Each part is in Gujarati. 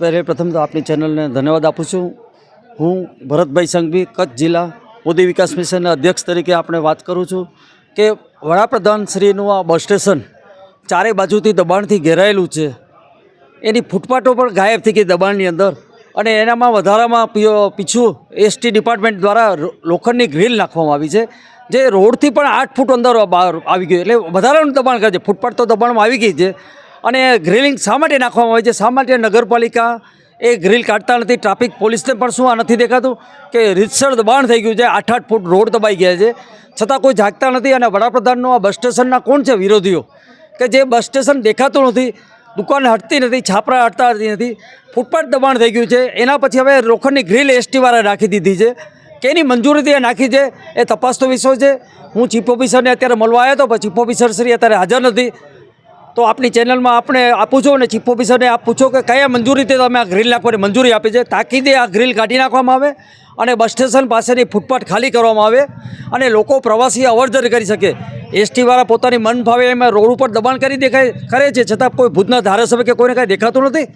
પહેલે પ્રથમ તો આપની ચેનલને ધન્યવાદ આપું છું. હું ભરતભાઈ સંઘવી, કચ્છ જિલ્લા મોદી વિકાસ મિશનના અધ્યક્ષ તરીકે આપણે વાત કરું છું કે વડાપ્રધાન શ્રીનું આ બસ સ્ટેશન ચારે બાજુથી દબાણથી ઘેરાયેલું છે. એની ફૂટપાથો પણ ગાયબ થઈ ગઈ દબાણની અંદર અને એનામાં વધારામાં પીછું એસટી ડિપાર્ટમેન્ટ દ્વારા લોખંડની ગ્રીલ નાખવામાં આવી છે, જે રોડથી પણ આઠ ફૂટ અંદર બહાર આવી ગયું એટલે વધારાનું દબાણ કરે છે. ફૂટપાથ તો દબાણમાં આવી ગઈ છે અને ગ્રીલિંગ શા માટે નાખવામાં આવે છે? શા માટે નગરપાલિકા એ ગ્રીલ કાઢતા નથી? ટ્રાફિક પોલીસને પણ શું આ નથી દેખાતું? કે રીતસર દબાણ થઈ ગયું છે. આઠ આઠ ફૂટ રોડ દબાઈ ગયા છે. છતાં કોઈ જાગતા નથી અને વડાપ્રધાનનું આ બસ સ્ટેશનના કોણ છે વિરોધીઓ? કે જે બસ સ્ટેશન દેખાતું નથી, દુકાન હટતી નથી, છાપરા હટતા નથી. ફૂટપાથ દબાણ થઈ ગયું છે. એના પછી હવે લોખંડની ગ્રીલ એસટીવાળા રાખી દીધી છે. કેની મંજૂરીથી એ નાખી છે? એ તપાસતો વિષય છે. હું ચીફ ઓફિસરને અત્યારે મળવા આવ્યો હતો પણ ચીફ ઓફિસર શ્રી અત્યારે હાજર નથી. તો આપની ચેનલમાં આપણે આપું છું અને ચીફ ઓફિસરને આપ પૂછો કે કયા મંજૂરીથી તમે આ ગ્રીલ નાખવાની મંજૂરી આપી છે. તાકીદે આ ગ્રીલ કાઢી નાખવામાં આવે અને બસ સ્ટેશન પાસેની ફૂટપાથ ખાલી કરવામાં આવે અને લોકો પ્રવાસી અવરજર કરી શકે. એસટીવાળા પોતાની મન ભાવે એમાં રોડ ઉપર દબાણ કરી દેખાય, કરે છે, છતાં કોઈ ભુજના ધારાસભ્ય કે કોઈને કાંઈ દેખાતું નથી.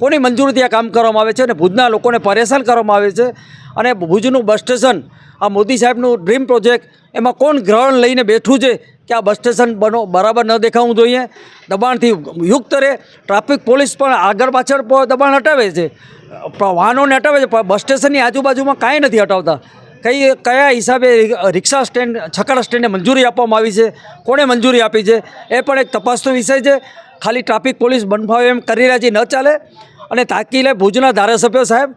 કોની મંજૂરીથી આ કામ કરવામાં આવે છે અને ભુજના લોકોને પરેશાન કરવામાં આવે છે. અને ભુજનું બસ સ્ટેશન, આ મોદી સાહેબનું ડ્રીમ પ્રોજેક્ટ, એમાં કોણ ગ્રહણ લઈને બેઠું છે કે આ બસ સ્ટેશન બનો, બરાબર ન દેખાવું જોઈએ. દબાણથી યુક્ત રહે. ટ્રાફિક પોલીસ પણ આગળ પાછળ દબાણ હટાવે છે. વાહનોને હટાવે છે, પણ બસ સ્ટેશનની આજુબાજુમાં કાંઈ નથી હટાવતા. કઈ, કયા હિસાબે રિક્ષા સ્ટેન્ડ, છકડા સ્ટેન્ડને મંજૂરી આપવામાં આવી છે? કોણે મંજૂરી આપી છે? એ પણ એક તપાસનો વિષય છે. ખાલી ટ્રાફિક પોલીસ બનફાવે એમ કરી રહ્યા છે, ન ચાલે. અને તાકીલે ભુજના ધારાસભ્યો સાહેબ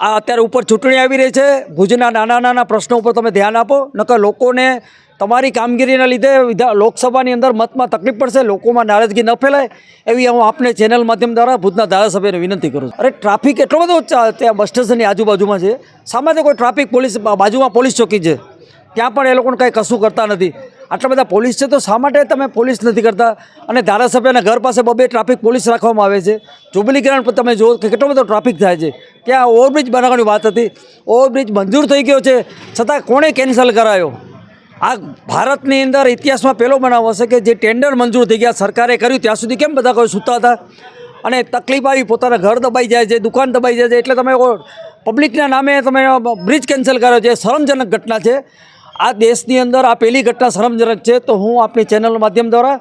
આ અત્યારે ઉપર ચૂંટણી આવી રહી છે. ભુજના નાના નાના પ્રશ્નો ઉપર તમે ધ્યાન આપો. નકર લોકોને તમારી કામગીરીના લીધે વિધા લોકસભાની અંદર મતમાં તકલીફ પડશે. લોકોમાં નારાજગી ન ફેલાય. એવી હું આપને ચેનલ માધ્યમ દ્વારા ભુજના ધારાસભ્યને વિનંતી કરું છું. અરે, ટ્રાફિક એટલો બધો ત્યાં બસ સ્ટેશનની આજુબાજુમાં છે. સામાન્ય કોઈ ટ્રાફિક પોલીસ, બાજુમાં પોલીસ ચોકી છે. ત્યાં પણ એ લોકોને કંઈ કશું કરતા નથી. આટલા બધા પોલીસ છે તો શા માટે તમે પોલીસ નથી કરતા? અને ધારાસભ્યના ઘર પાસે બબે ટ્રાફિક પોલીસ રાખવામાં આવે છે. જુબલી ગ્રાઉન્ડ પર તમે જુઓ કે કેટલો બધો ટ્રાફિક થાય છે. ત્યાં ઓવરબ્રિજ બનાવવાની વાત હતી. ઓવરબ્રિજ મંજૂર થઈ ગયો છે. છતાં કોણે કેન્સલ કરાયો? આ ભારતની અંદર ઇતિહાસમાં પહેલો બનાવ હશે કે જે ટેન્ડર મંજૂર થઈ ગયા, સરકારે કર્યું, ત્યાં સુધી કેમ બધા કોઈ સૂતા હતા? અને તકલીફ આવી, પોતાના ઘર દબાઈ જાય છે, દુકાન દબાઈ જાય છે, એટલે તમે પબ્લિકના નામે તમે બ્રિજ કેન્સલ કર્યો છે. શરમજનક ઘટના છે. આ દેશની અંદર આ પહેલી ઘટના શરમજનક છે, તો હું આપણી ચેનલ માધ્યમ દ્વારા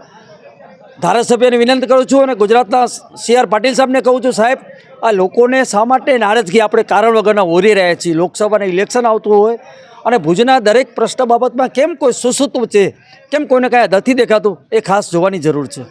ધારાસભ્યને વિનંતી કરું છું અને ગુજરાતના સી આર પાટીલ સાહેબને કહું છું, સાહેબ, આ લોકોને શા માટે નારાજગી આપણે કારણ વગરના ઓરી રહ્યા છીએ? લોકસભાના ઇલેક્શન આવતું હોય અને ભુજના દરેક પ્રશ્ન બાબતમાં કેમ કોઈ સુસૂત્વ છે? કેમ કોઈને કાંઈ નથી દેખાતું? એ ખાસ જોવાની જરૂર છે.